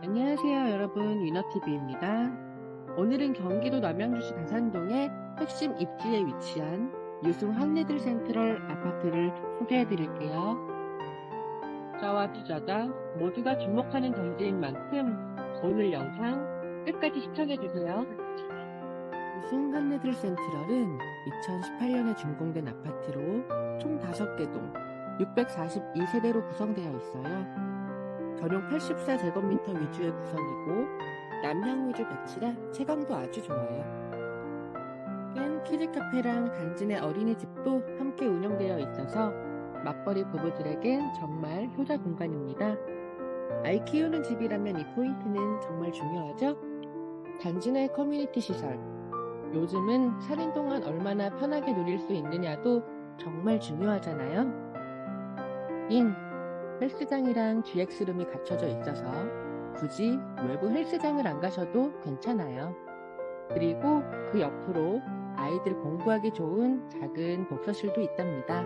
안녕하세요 여러분 위너TV입니다. 오늘은 경기도 남양주시 다산동의 핵심 입지에 위치한 유승 한리들 센트럴 아파트를 소개해 드릴게요. 저와 투자자 모두가 주목하는 단지인 만큼 오늘 영상 끝까지 시청해 주세요. 유승 한리들 센트럴은 2018년에 준공된 아파트로 총 5개 동 642세대로 구성되어 있어요. 전용 84 제곱미터 위주의 구성이고 남향 위주 배치라 채광도 아주 좋아요. 깬 키즈카페랑 내 어린이집도 함께 운영되어 있어서 맞벌이 부부들에겐 정말 효자 공간입니다. 아이 키우는 집이라면 이 포인트는 정말 중요하죠? 단지 내 커뮤니티 시설. 요즘은 살인 동안 얼마나 편하게 누릴 수 있느냐도 정말 중요하잖아요. 인, 헬스장이랑 GX룸이 갖춰져 있어서 굳이 외부 헬스장을 안 가셔도 괜찮아요. 그리고 그 옆으로 아이들 공부하기 좋은 작은 독서실도 있답니다.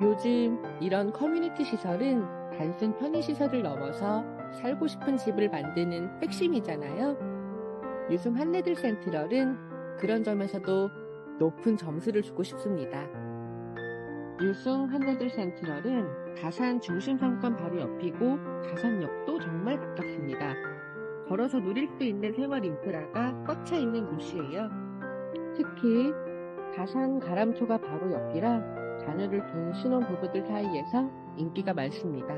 요즘 이런 커뮤니티 시설은 단순 편의시설을 넘어서 살고 싶은 집을 만드는 핵심이잖아요. 유승 한레들 센트럴은 그런 점에서도 높은 점수를 주고 싶습니다. 유승 한레들 센트럴은 다산 중심 상권 바로 옆이고 다산역도 정말 가깝습니다. 걸어서 누릴 수 있는 생활 인프라가 꽉 차 있는 곳이에요. 특히 다산 가람초가 바로 옆이라 자녀를 둔 신혼부부들 사이에서 인기가 많습니다.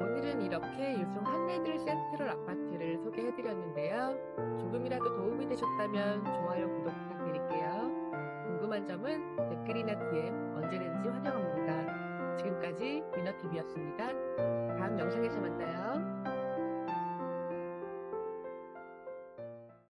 오늘은 이렇게 유승 한레들 센트럴 아파트를 소개해드렸는데요. 조금이라도 도움이 되셨다면 좋아요, 구독 부탁드릴게요. 궁금한 점은 댓글이나 DM 언제든지 환영합니다. 지금까지 미너TV였습니다. 다음 영상에서 만나요.